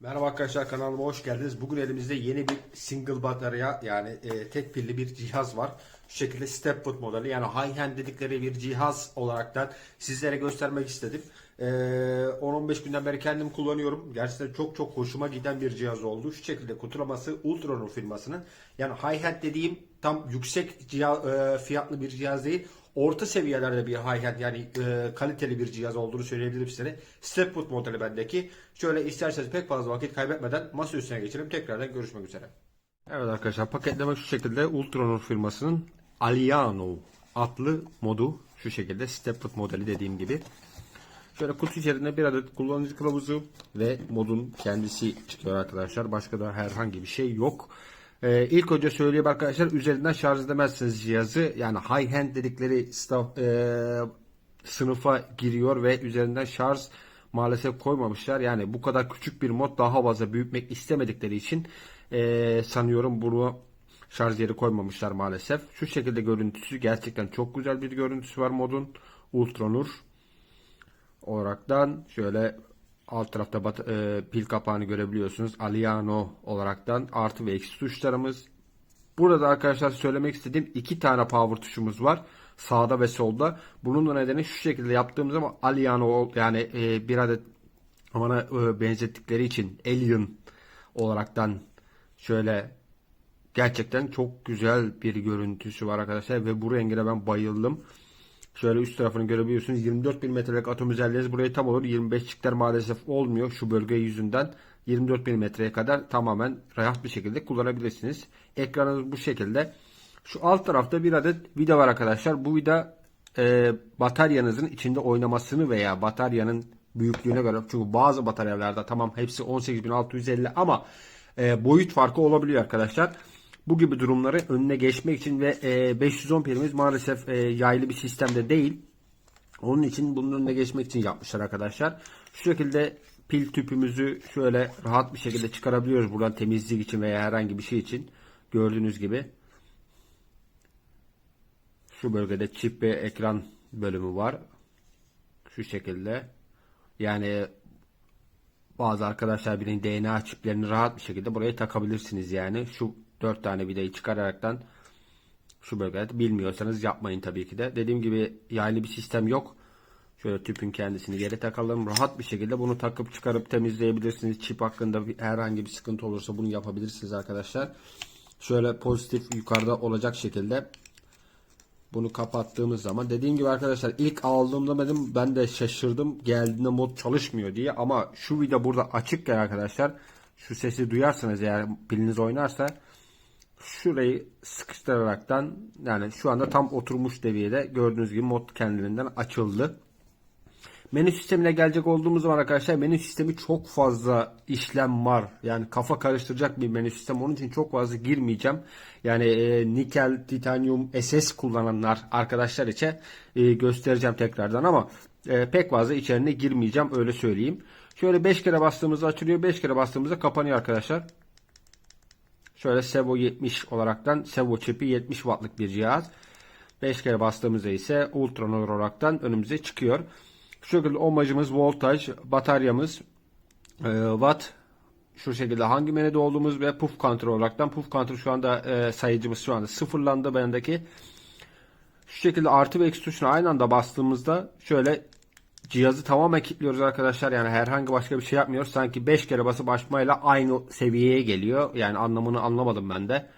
Merhaba arkadaşlar kanalıma hoş geldiniz. Bugün elimizde yeni bir single batarya yani e, tek pilli bir cihaz var. Şu şekilde Stepwood modeli yani high hand dedikleri bir cihaz olaraktan sizlere göstermek istedim. E, 10-15 günden beri kendim kullanıyorum. Gerçekten çok çok hoşuma giden bir cihaz oldu. Şu şekilde kutulaması Ultron'un firmasının. Yani high hand dediğim tam yüksek cihaz, e, fiyatlı bir cihaz değil. Orta seviyelerde bir hi-hat yani e, kaliteli bir cihaz olduğunu söyleyebilirim size. Stepwood modeli bendeki. Şöyle isterseniz pek fazla vakit kaybetmeden masa üstüne geçelim. Tekrardan görüşmek üzere. Evet arkadaşlar paketleme şu şekilde Ultronor firmasının Aliano adlı modu şu şekilde Stepwood modeli dediğim gibi. Şöyle kutu içerisinde bir adet kullanıcı kılavuzu ve modun kendisi çıkıyor arkadaşlar. Başka da herhangi bir şey yok. Ee, ilk önce söyleyeyim arkadaşlar üzerinden şarj edemezsiniz cihazı. Yani high hand dedikleri staff, ee, sınıfa giriyor ve üzerinden şarj maalesef koymamışlar. Yani bu kadar küçük bir mod daha fazla büyütmek istemedikleri için ee, sanıyorum bunu şarj yeri koymamışlar maalesef. Şu şekilde görüntüsü gerçekten çok güzel bir görüntüsü var modun. Ultronur olaraktan şöyle alt tarafta bat, e, pil kapağını görebiliyorsunuz. Aliano olaraktan artı ve eksi tuşlarımız. Burada arkadaşlar söylemek istediğim iki tane power tuşumuz var. Sağda ve solda. Bunun da nedeni şu şekilde yaptığımız zaman Aliano yani e, bir adet bana e, benzettikleri için Alien olaraktan şöyle gerçekten çok güzel bir görüntüsü var arkadaşlar ve bu rengine ben bayıldım. Şöyle üst tarafını görebiliyorsunuz. 24 milimetrelik atom özelliğiniz burayı tam olur. 25 çiftler maalesef olmuyor şu bölge yüzünden. 24 milimetreye kadar tamamen rahat bir şekilde kullanabilirsiniz. Ekranınız bu şekilde. Şu alt tarafta bir adet vida var arkadaşlar. Bu vida e, bataryanızın içinde oynamasını veya bataryanın büyüklüğüne göre çünkü bazı bataryalarda tamam hepsi 18650 ama e, boyut farkı olabiliyor arkadaşlar. Bu gibi durumları önüne geçmek için ve e, 510 pilimiz maalesef e, yaylı bir sistemde değil. Onun için bunun önüne geçmek için yapmışlar arkadaşlar. Şu şekilde pil tüpümüzü şöyle rahat bir şekilde çıkarabiliyoruz buradan temizlik için veya herhangi bir şey için. Gördüğünüz gibi. Şu bölgede çip ve ekran bölümü var. Şu şekilde. Yani bazı arkadaşlar birinin DNA çiplerini rahat bir şekilde buraya takabilirsiniz yani. Şu 4 tane vidayı çıkararaktan şu bölgede bilmiyorsanız yapmayın tabii ki de. Dediğim gibi yaylı bir sistem yok. Şöyle tüpün kendisini geri takalım. Rahat bir şekilde bunu takıp çıkarıp temizleyebilirsiniz. Çip hakkında herhangi bir sıkıntı olursa bunu yapabilirsiniz arkadaşlar. Şöyle pozitif yukarıda olacak şekilde bunu kapattığımız zaman dediğim gibi arkadaşlar ilk aldığımda dedim ben de şaşırdım geldiğinde mod çalışmıyor diye ama şu vida burada açıkken arkadaşlar şu sesi duyarsanız eğer piliniz oynarsa şurayı sıkıştıraraktan yani şu anda tam oturmuş seviyede gördüğünüz gibi mod kendiliğinden açıldı. Menü sistemine gelecek olduğumuz zaman arkadaşlar menü sistemi çok fazla işlem var. Yani kafa karıştıracak bir menü sistem. Onun için çok fazla girmeyeceğim. Yani e, nikel, titanyum, SS kullananlar arkadaşlar için e, göstereceğim tekrardan ama e, pek fazla içerine girmeyeceğim öyle söyleyeyim. Şöyle 5 kere bastığımızda açılıyor. 5 kere bastığımızda kapanıyor arkadaşlar. Şöyle Sevo 70 olaraktan Sevo çipi 70 wattlık bir cihaz. 5 kere bastığımızda ise Ultronor olaraktan önümüze çıkıyor. Şu şekilde ohmacımız, voltaj, bataryamız, e, watt, şu şekilde hangi menüde olduğumuz ve puff counter olaraktan puff counter şu anda e, sayıcımız şu anda sıfırlandı bendeki. Şu şekilde artı ve eksi tuşuna aynı anda bastığımızda şöyle cihazı tamamen kilitliyoruz arkadaşlar. Yani herhangi başka bir şey yapmıyoruz. Sanki 5 kere basıp açmayla aynı seviyeye geliyor. Yani anlamını anlamadım ben de.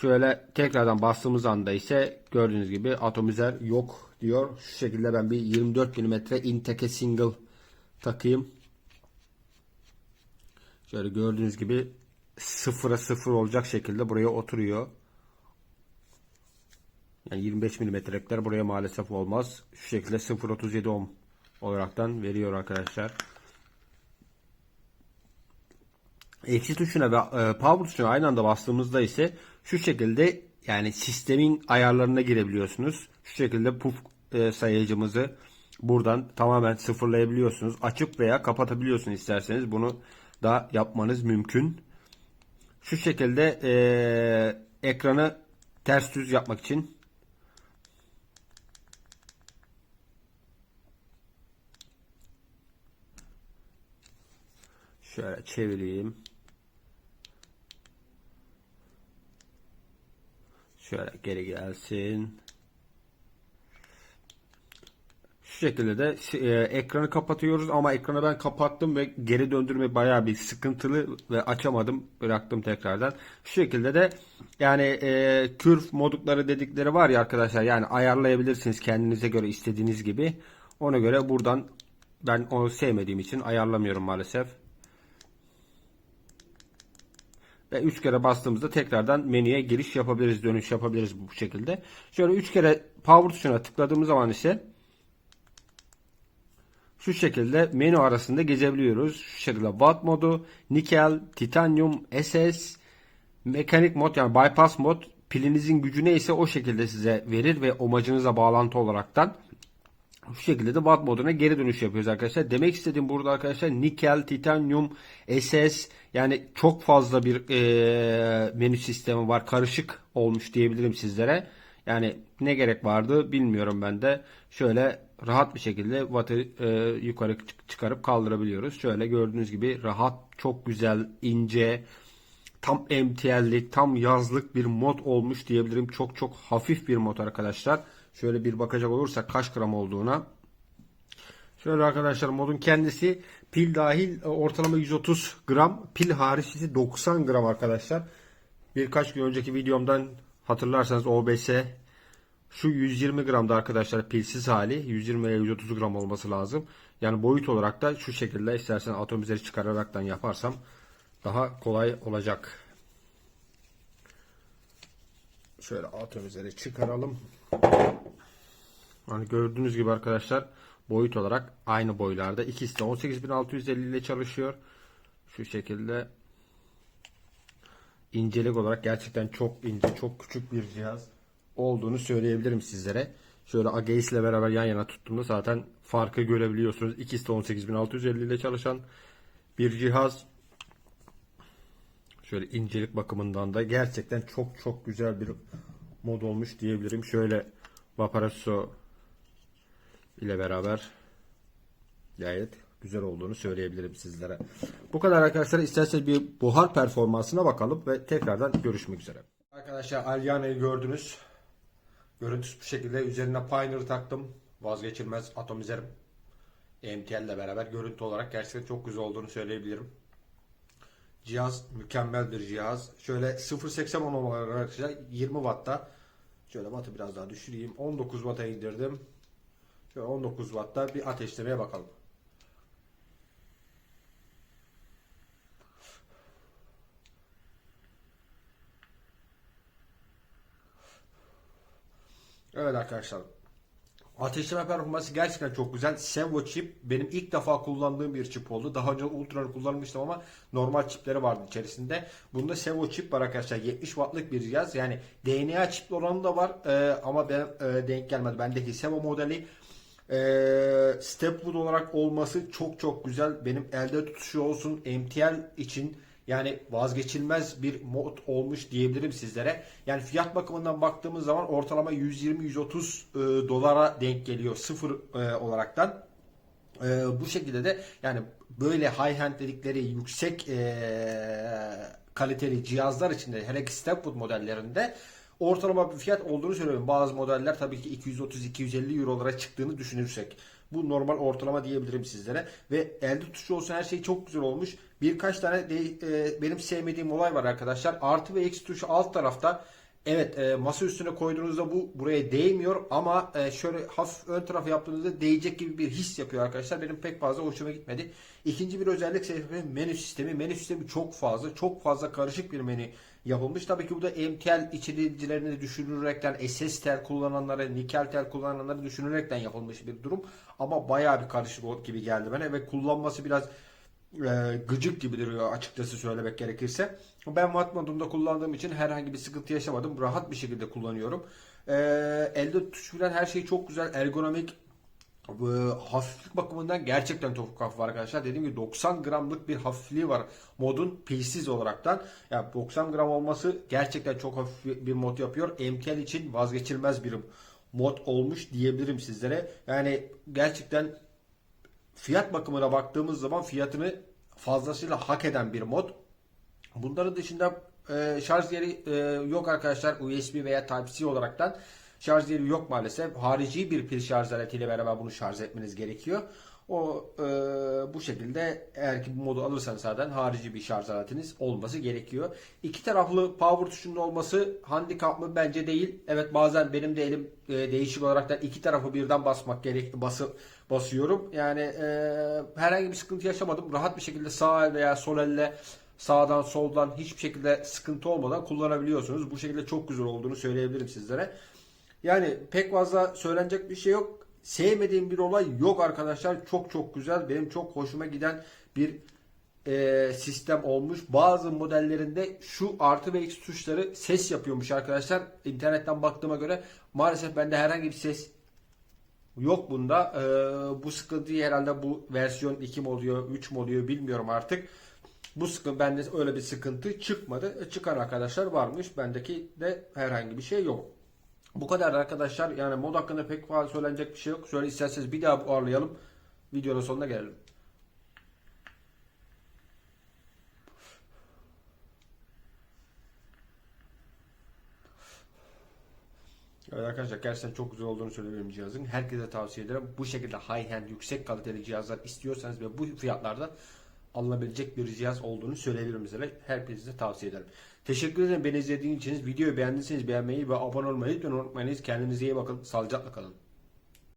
Şöyle tekrardan bastığımız anda ise gördüğünüz gibi atomizer yok diyor. Şu şekilde ben bir 24 mm Inteke single takayım. Şöyle gördüğünüz gibi sıfıra sıfır olacak şekilde buraya oturuyor. Yani 25 milimetrelikler buraya maalesef olmaz. Şu şekilde 0.37 ohm olaraktan veriyor arkadaşlar. Eksi tuşuna ve e, power tuşuna aynı anda bastığımızda ise şu şekilde yani sistemin ayarlarına girebiliyorsunuz. Şu şekilde puf e, sayıcımızı buradan tamamen sıfırlayabiliyorsunuz. Açıp veya kapatabiliyorsunuz isterseniz. Bunu da yapmanız mümkün. Şu şekilde e, ekranı ters düz yapmak için şöyle çevireyim. Şöyle geri gelsin. Şu şekilde de e, ekranı kapatıyoruz ama ekranı ben kapattım ve geri döndürme bayağı bir sıkıntılı ve açamadım bıraktım tekrardan. Şu şekilde de yani e, kürf modukları dedikleri var ya arkadaşlar yani ayarlayabilirsiniz kendinize göre istediğiniz gibi. Ona göre buradan ben onu sevmediğim için ayarlamıyorum maalesef. Ve 3 kere bastığımızda tekrardan menüye giriş yapabiliriz, dönüş yapabiliriz bu şekilde. Şöyle 3 kere power tuşuna tıkladığımız zaman ise şu şekilde menü arasında gezebiliyoruz. Şu şekilde watt modu, nikel, titanyum, SS, mekanik mod yani bypass mod pilinizin gücü neyse o şekilde size verir ve amacınıza bağlantı olaraktan şu şekilde de watt moduna geri dönüş yapıyoruz arkadaşlar. Demek istediğim burada arkadaşlar nikel, titanyum, SS yani çok fazla bir e, menü sistemi var. Karışık olmuş diyebilirim sizlere. Yani ne gerek vardı bilmiyorum ben de. Şöyle rahat bir şekilde wattı e, yukarı çıkarıp kaldırabiliyoruz. Şöyle gördüğünüz gibi rahat, çok güzel, ince, tam MTL'lik, tam yazlık bir mod olmuş diyebilirim. Çok çok hafif bir mod arkadaşlar. Şöyle bir bakacak olursak kaç gram olduğuna. Şöyle arkadaşlar modun kendisi pil dahil ortalama 130 gram. Pil hariç ise 90 gram arkadaşlar. Birkaç gün önceki videomdan hatırlarsanız OBS şu 120 gramda arkadaşlar pilsiz hali 120 veya 130 gram olması lazım. Yani boyut olarak da şu şekilde istersen atomizleri çıkararaktan yaparsam daha kolay olacak. Şöyle atomizleri çıkaralım. Hani gördüğünüz gibi arkadaşlar boyut olarak aynı boylarda. İkisi de 18650 ile çalışıyor. Şu şekilde incelik olarak gerçekten çok ince, çok küçük bir cihaz olduğunu söyleyebilirim sizlere. Şöyle Ageis ile beraber yan yana tuttuğumda zaten farkı görebiliyorsunuz. İkisi de 18650 ile çalışan bir cihaz. Şöyle incelik bakımından da gerçekten çok çok güzel bir mod olmuş diyebilirim. Şöyle Vaporesso ile beraber gayet güzel olduğunu söyleyebilirim sizlere. Bu kadar arkadaşlar. İsterseniz bir buhar performansına bakalım ve tekrardan görüşmek üzere. Arkadaşlar Alyana'yı gördünüz. Görüntüsü bu şekilde. Üzerine Pioneer'ı taktım. Vazgeçilmez atomizerim. MTL ile beraber görüntü olarak gerçekten çok güzel olduğunu söyleyebilirim. Cihaz mükemmel bir cihaz. Şöyle 0.80 ohm olarak arkadaşlar 20 Watt'ta. Şöyle wattı biraz daha düşüreyim. 19 Watt'a indirdim. Şöyle 19 Watt'ta bir ateşlemeye bakalım. Evet arkadaşlar. Ateşleme performansı gerçekten çok güzel. Servo chip benim ilk defa kullandığım bir çip oldu. Daha önce Ultra'nı kullanmıştım ama normal çipleri vardı içerisinde. Bunda Servo chip var arkadaşlar. 70 wattlık bir cihaz. Yani DNA çipli olanı da var ee, ama ben e, denk gelmedi. Bendeki Servo modeli e, Stepwood olarak olması çok çok güzel. Benim elde tutuşu olsun MTL için yani vazgeçilmez bir mod olmuş diyebilirim sizlere. Yani fiyat bakımından baktığımız zaman ortalama 120-130 e, dolara denk geliyor sıfır e, olaraktan. E, bu şekilde de yani böyle high end dedikleri yüksek e, kaliteli cihazlar içinde hele ki Stepwood modellerinde ortalama bir fiyat olduğunu söylüyorum. Bazı modeller tabii ki 230-250 eurolara çıktığını düşünürsek. Bu normal ortalama diyebilirim sizlere. Ve elde tutuşu olsun her şey çok güzel olmuş. Birkaç tane de, e, benim sevmediğim olay var arkadaşlar. Artı ve eksi tuşu alt tarafta. Evet e, masa üstüne koyduğunuzda bu buraya değmiyor ama e, şöyle hafif ön tarafı yaptığınızda değecek gibi bir his yapıyor arkadaşlar. Benim pek fazla hoşuma gitmedi. İkinci bir özellik ise menü sistemi. Menü sistemi çok fazla, çok fazla karışık bir menü yapılmış. Tabii ki bu da MTL içericilerini düşünülerekten, SS tel kullananları, nikel tel kullananları düşünülerekten yapılmış bir durum. Ama bayağı bir karışık gibi geldi bana ve kullanması biraz e, gıcık gibi duruyor açıkçası söylemek gerekirse. Ben watt modunda kullandığım için herhangi bir sıkıntı yaşamadım. Rahat bir şekilde kullanıyorum. E, elde tutuş filan her şey çok güzel. Ergonomik Bu hafiflik bakımından gerçekten çok hafif arkadaşlar. Dediğim gibi 90 gramlık bir hafifliği var modun pilsiz olaraktan. Yani 90 gram olması gerçekten çok hafif bir mod yapıyor. MTL için vazgeçilmez bir mod olmuş diyebilirim sizlere. Yani gerçekten fiyat bakımına baktığımız zaman fiyatını fazlasıyla hak eden bir mod. Bunların dışında e, şarj yeri e, yok arkadaşlar. USB veya Type-C olaraktan şarj yeri yok maalesef. Harici bir pil şarj aletiyle beraber bunu şarj etmeniz gerekiyor. O e, bu şekilde eğer ki bu modu alırsanız zaten harici bir şarj aletiniz olması gerekiyor. İki taraflı power tuşunun olması handikap mı? Bence değil. Evet bazen benim de elim e, değişik olarak da iki tarafı birden basmak gerek bası basıyorum. Yani e, herhangi bir sıkıntı yaşamadım. Rahat bir şekilde sağ el veya sol elle sağdan soldan hiçbir şekilde sıkıntı olmadan kullanabiliyorsunuz. Bu şekilde çok güzel olduğunu söyleyebilirim sizlere. Yani pek fazla söylenecek bir şey yok. Sevmediğim bir olay yok arkadaşlar. Çok çok güzel. Benim çok hoşuma giden bir e, sistem olmuş. Bazı modellerinde şu artı ve eksi tuşları ses yapıyormuş arkadaşlar. İnternetten baktığıma göre maalesef bende herhangi bir ses yok bunda. E, bu sıkıntıyı herhalde bu versiyon 2 mi oluyor 3 mü oluyor bilmiyorum artık. Bu sıkıntı bende öyle bir sıkıntı çıkmadı. E, Çıkan arkadaşlar varmış. Bendeki de herhangi bir şey yok. Bu kadar arkadaşlar. Yani mod hakkında pek fazla söylenecek bir şey yok. Şöyle isterseniz bir daha ağırlayalım. Videonun sonuna gelelim. Evet arkadaşlar gerçekten çok güzel olduğunu söyleyebilirim cihazın. Herkese tavsiye ederim. Bu şekilde high end yüksek kaliteli cihazlar istiyorsanız ve bu fiyatlarda alınabilecek bir cihaz olduğunu söyleyebilirim size. Herkese tavsiye ederim. Teşekkür ederim beni izlediğiniz için. Videoyu beğendiyseniz beğenmeyi ve abone olmayı lütfen unutmayınız. Kendinize iyi bakın. Sağlıcakla kalın.